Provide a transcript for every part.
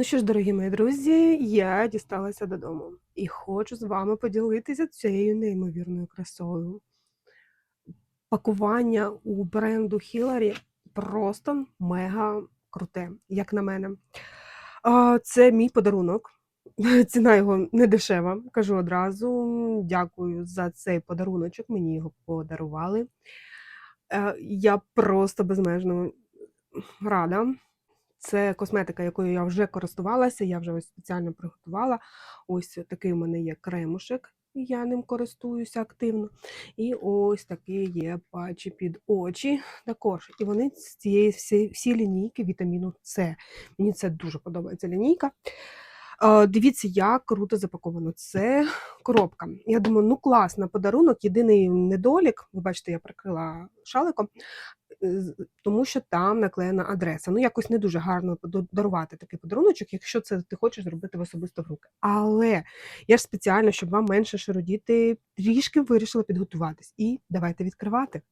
Ну що ж, дорогі мої друзі, я дісталася додому і хочу з вами поділитися цією неймовірною красою. Пакування у бренду Hillary просто мега круте, як на мене. Це мій подарунок. Ціна його не дешева, кажу одразу. Дякую за цей подаруночок. Мені його подарували. Е, Я просто безмежно рада. Це косметика, якою я вже користувалася, я вже ось спеціально приготувала. Ось такий у мене є кремушек, я ним користуюся активно. І ось такі є патчі під очі також. І вони з цієї всі, всі лінійки вітаміну С. Мені це дуже подобається лінійка. Е, Дивіться, як круто запаковано. Це коробка. Я думаю, ну класно, подарунок. Єдиний недолік, ви бачите, я прикрила шаликом, е, тому що там наклеєна адреса. Ну, якось не дуже гарно дарувати такий подаруночок, якщо це ти хочеш зробити в особисто в руки. Але я ж спеціально, щоб вам менше шародіти, трішки вирішила підготуватись. І давайте відкривати.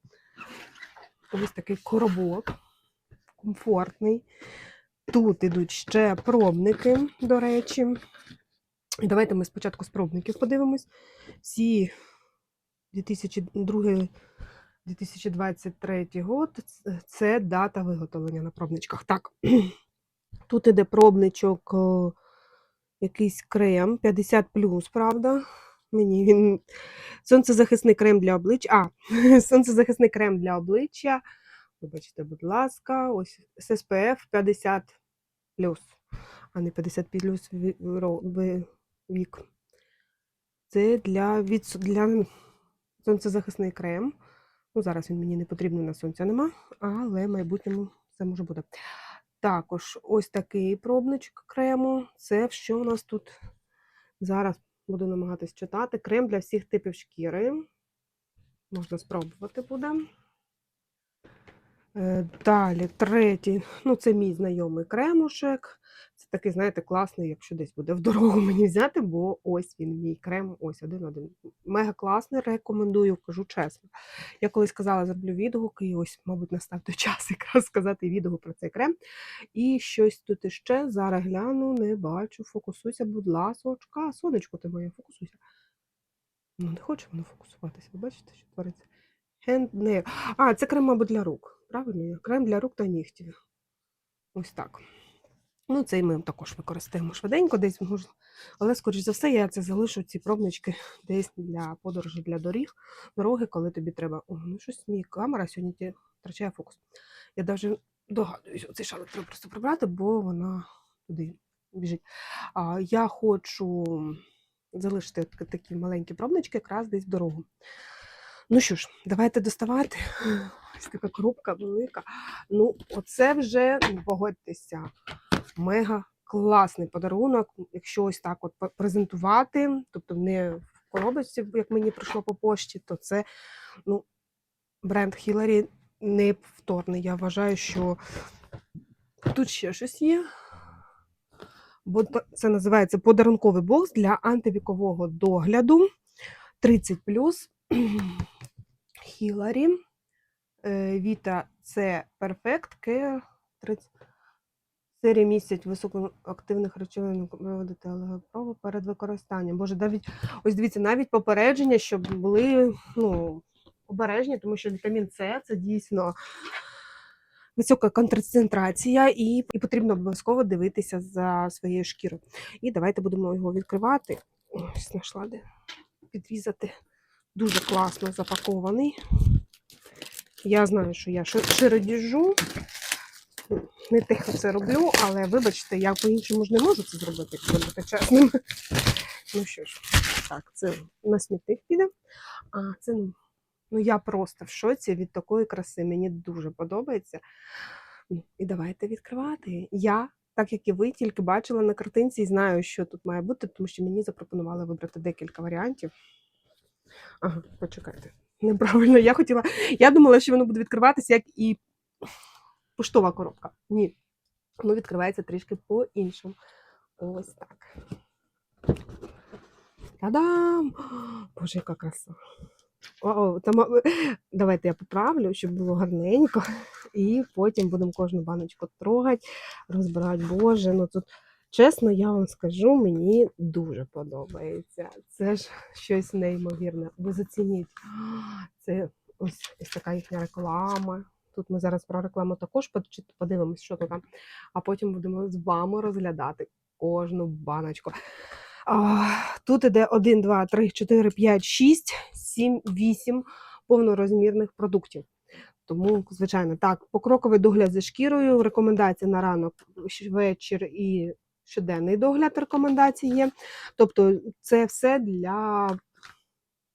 Ось такий коробок, комфортний. Тут ідуть ще пробники, до речі. Давайте ми спочатку з пробників подивимось. Всі 2002 2023 год це дата виготовлення на пробничках. Так, тут іде пробничок, якийсь крем, 50, правда. Мені він сонцезахисний крем для обличчя. А, сонцезахисний крем для обличчя. Вибачте, будь ласка, ось СПФ 50 плюс, а не 50 плюс вік. Це для від, для сонцезахисний крем. Ну, Зараз він мені не потрібен, на сонця нема, але в майбутньому це може бути. Також ось такий пробничок крему. Це що у нас тут? Зараз буду намагатись читати. Крем для всіх типів шкіри. Можна спробувати буде. Е, Далі, третій, ну це мій знайомий кремушек. Це такий, знаєте, класний, якщо десь буде в дорогу мені взяти, бо ось він мій крем, ось один-один. Мега класний, рекомендую, кажу чесно. Я колись казала, зроблю відгук, і ось, мабуть, настав той час якраз сказати відгук про цей крем. І щось тут іще, зараз гляну, не бачу. Фокусуйся, будь ласочка. Сонечко ти моє, фокусуйся. Ну, не хоче воно фокусуватися. Ви бачите, що твориться? Hand nail. А, це крем, мабуть, для рук. Правильно? Крем для рук та нігтів. Ось так. Ну, цей ми також використаємо швиденько, десь можна. Але, скоріш за все, я це залишу ці пробнички десь для подорожі для доріг, дороги, коли тобі треба. О, ну щось мій камера сьогодні втрачає фокус. Я навіть догадуюсь, оцей шалик треба просто прибрати, бо вона туди біжить. А, я хочу залишити такі маленькі пробнички якраз десь в дорогу. Ну що ж, давайте доставати. Ось така коробка велика. Ну, оце вже, ну, погодьтеся, мега класний подарунок. Якщо ось так от презентувати, тобто не в коробочці, як мені прийшло по пошті, то це ну, бренд Hillary неповторний. Я вважаю, що тут ще щось є. Бо це називається подарунковий бокс для антивікового догляду 30 Hillary. Е, Vita C Perfect Care 30. Серія містять високоактивних речовин проводити алгопробу перед використанням. Боже, навіть ось дивіться, навіть попередження, щоб були ну, обережні, тому що вітамін С це дійсно висока концентрація, і, і потрібно обов'язково дивитися за своєю шкірою. І давайте будемо його відкривати. Ось знайшла де підрізати. Дуже класно запакований. Я знаю, що я ши- широдіжу. Не тихо це роблю, але вибачте, я по-іншому ж не можу це зробити, якщо бути чесним. Ну що ж, так, це на смітник піде. А це ну, ну я просто в шоці від такої краси. Мені дуже подобається. Ну, і давайте відкривати. Я, так як і ви, тільки бачила на картинці і знаю, що тут має бути, тому що мені запропонували вибрати декілька варіантів. Ага, почекайте. Неправильно, я хотіла. Я думала, що воно буде відкриватися як і поштова коробка. Ні. Воно відкривається трішки по-іншому. Ось так. Та-дам! Боже, яка краса. О, там, давайте я поправлю, щоб було гарненько. І потім будемо кожну баночку трогати, розбирати. Боже, ну тут Чесно, я вам скажу, мені дуже подобається. Це ж щось неймовірне. Ви зацініть. Це ось, ось така їхня реклама. Тут ми зараз про рекламу також подивимось, що там, а потім будемо з вами розглядати кожну баночку. Тут іде 1, 2, 3, 4, 5, 6, 7, 8 повнорозмірних продуктів. Тому, звичайно, так, покроковий догляд за шкірою, рекомендації на ранок, вечір і щоденний догляд рекомендацій є. Тобто, це все для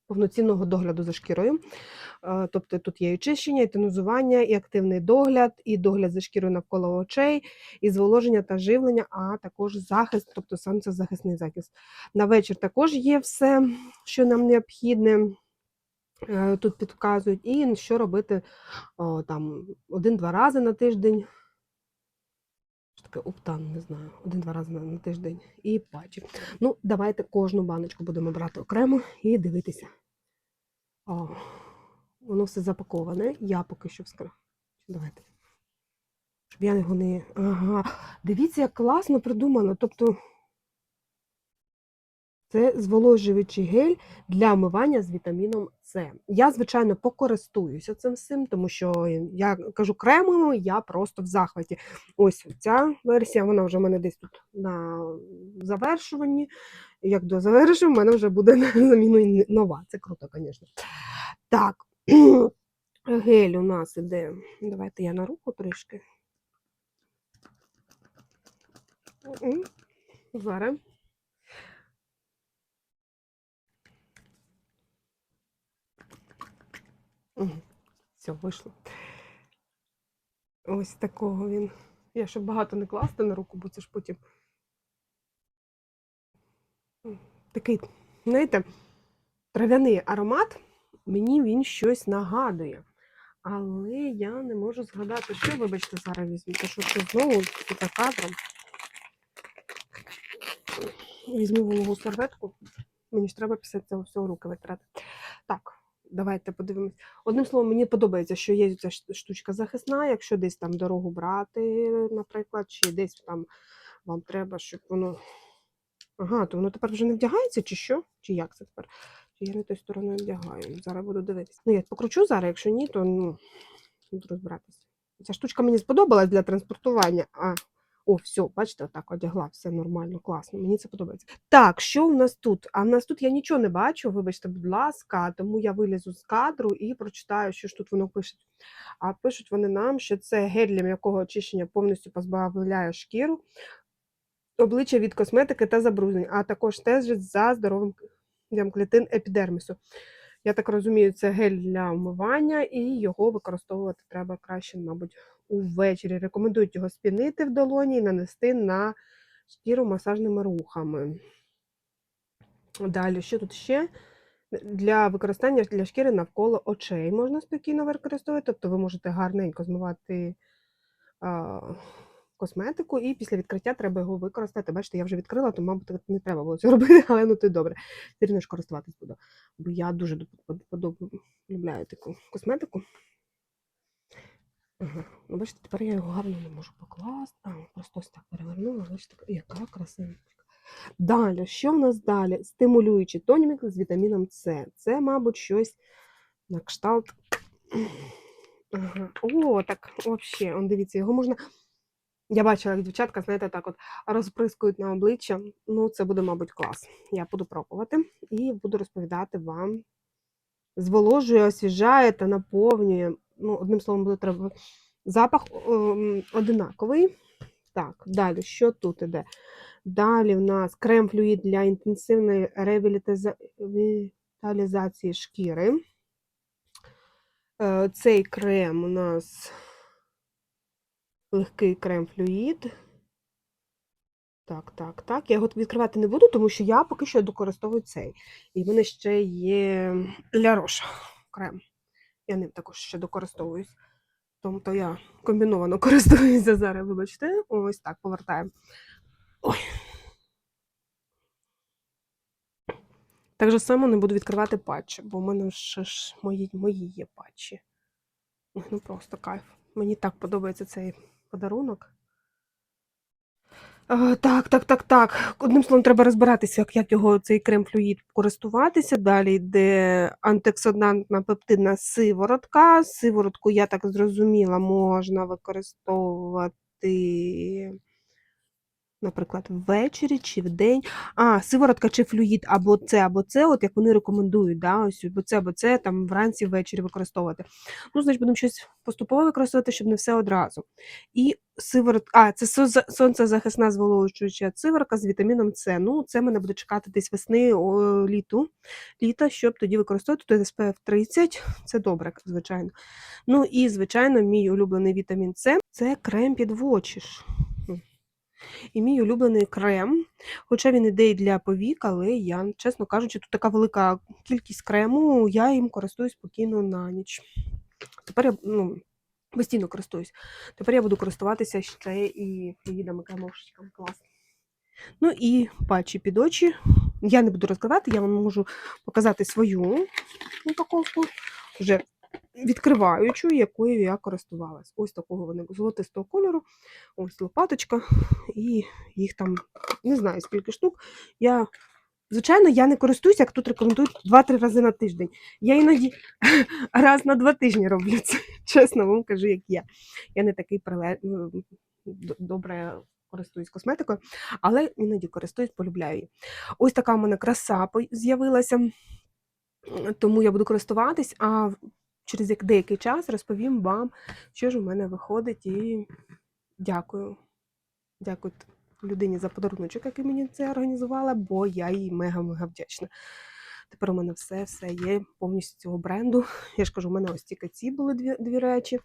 повноцінного догляду за шкірою. Е, Тобто тут є і чищення, і тонізування, і активний догляд, і догляд за шкірою навколо очей, і зволоження та живлення, а також захист, тобто сам це захисний захист. На вечір також є все, що нам необхідне. Е, Тут підказують, і що робити там один-два рази на тиждень. Таке оптан, не знаю, один-два рази на, на тиждень і патчі. Ну, давайте кожну баночку будемо брати окремо і дивитися. О, воно все запаковане. Я поки що вскрив. Давайте. Щоб я його не. Ага. Дивіться, як класно придумано. Тобто це зволожуючий гель для вмивання з вітаміном С. Я, звичайно, покористуюся цим всім, тому що я кажу кремовим, я просто в захваті. Ось ця версія, вона вже в мене десь тут на завершуванні. Як до завершу, в мене вже буде на заміну нова. Це круто, звісно. Так, гель у нас іде. Давайте я на руку трішки. М, Все, вийшло. Ось такого він. Я щоб багато не класти на руку, бо це ж потім. Такий, знаєте, трав'яний аромат, мені він щось нагадує. Але я не можу згадати, що, вибачте, зараз візьму, тому що це знову за кадром. Візьму вологу серветку. Мені ж треба після цього всього руки витрати. Так, давайте подивимось. Одним словом, мені подобається, що є ця штучка захисна, якщо десь там дорогу брати, наприклад, чи десь там вам треба, щоб воно. Ага, то воно тепер вже не вдягається, чи що? Чи як це тепер? Чи я не тою стороною вдягаю? Зараз буду дивитися. Ну, я покручу зараз, якщо ні, то ну, буду розбиратися. Ця штучка мені сподобалась для транспортування. А, о, все, бачите, отак одягла, все нормально, класно. Мені це подобається. Так, що в нас тут? А в нас тут я нічого не бачу, вибачте, будь ласка, тому я вилізу з кадру і прочитаю, що ж тут воно пише. А пишуть вони нам, що це гель для м'якого очищення повністю позбавляє шкіру, обличчя від косметики та забруднень, а також стежить за здоровим клітин епідермісу. Я так розумію, це гель для вмивання, і його використовувати треба краще, мабуть, увечері. Рекомендують його спінити в долоні і нанести на шкіру масажними рухами. Далі, що тут ще? Для використання для шкіри навколо очей можна спокійно використовувати, тобто ви можете гарненько змивати а, косметику, і після відкриття треба його використати. Бачите, я вже відкрила, то, мабуть, не треба було цього робити, але ну то й добре. Все рівно ж користуватись буду. Бо я дуже полюбляю таку косметику. Ага. Ну, бачите, тепер я його гарно не можу покласти. А, просто ось так перевернула, бачите, яка красивочка. Далі, що в нас далі? Стимулюючий тонік з вітаміном С. Це, мабуть, щось на кшталт. Ага. О, так, взагалі, он дивіться, його можна. Я бачила, як дівчатка, знаєте, так от розприскують на обличчя. Ну, це буде, мабуть, клас. Я буду пробувати і буду розповідати вам. Зволожує, освіжає та наповнює. Ну, одним словом, буде треба. Запах одинаковий. Так, далі, що тут іде? Далі в нас крем-флюїд для інтенсивної ревіталізації шкіри. Е, Цей крем у нас легкий крем-флюїд. Так, так, так. Я його відкривати не буду, тому що я поки що докористовую цей. І в мене ще є Ля Рош крем. Я ним також ще докористовуюсь. Тому то я комбіновано користуюся зараз, вибачте. Ось так, повертаємо. Ой. Так же само не буду відкривати патчі, бо в мене ще ж мої, мої є патчі. Ну просто кайф. Мені так подобається цей подарунок. Е, Так, так, так, так. Одним словом, треба розбиратися, як, як його цей крем-флюїд користуватися. Далі йде антиоксидантна пептидна сиворотка. Сиворотку, я так зрозуміла, можна використовувати, наприклад, ввечері чи вдень. А, сиворотка чи флюїд або це, або це, от як вони рекомендують, да, ось або це, або це, там вранці, ввечері використовувати. Ну, значить, будемо щось поступово використовувати, щоб не все одразу. І сиворот, а, це сонце- сонцезахисна зволожуюча сиворотка з вітаміном С. Ну, це мене буде чекати десь весни, о, літу, літа, щоб тоді використовувати. Тут SPF 30, це добре, звичайно. Ну і, звичайно, мій улюблений вітамін С це крем під вочі. І мій улюблений крем, хоча він іде і для повік, але я, чесно кажучи, тут така велика кількість крему, я їм користуюсь спокійно на ніч. Тепер я ну, постійно користуюсь. Тепер я буду користуватися ще і флюїдами кремовшечками. Клас. Ну і патчі під очі. Я не буду розкривати, я вам можу показати свою упаковку, вже відкриваючу, якою я користувалась. Ось такого вони золотистого кольору, ось лопаточка, і їх там не знаю скільки штук. Я, звичайно, я не користуюся, як тут рекомендують 2-3 рази на тиждень. Я іноді раз на два тижні роблю це. Чесно вам кажу, як є. Я не такий приле... добре користуюсь косметикою, але іноді користуюсь, полюбляю її. Ось така в мене краса з'явилася, тому я буду користуватись, а через як- деякий час розповім вам, що ж у мене виходить, і дякую. Дякую людині за подаруночок, який мені це організувала, бо я їй мега-мега вдячна. Тепер у мене все, все є повністю цього бренду. Я ж кажу, у мене ось тільки ці були дві, дві речі.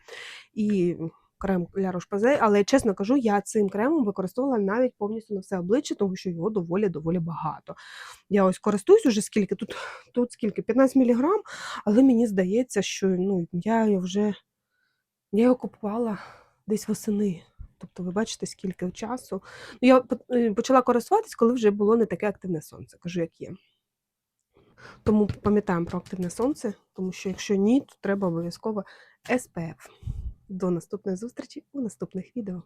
І крем для Roche-Posay, але чесно кажу, я цим кремом використовувала навіть повністю на все обличчя, тому що його доволі доволі багато. Я ось користуюсь уже скільки тут, тут скільки 15 мг, але мені здається, що ну, я вже я його купувала десь восени. Тобто, ви бачите, скільки часу. Ну, я е, почала користуватись, коли вже було не таке активне сонце, кажу, як є. Тому пам'ятаємо про активне сонце, тому що якщо ні, то треба обов'язково SPF. До наступної зустрічі у наступних відео.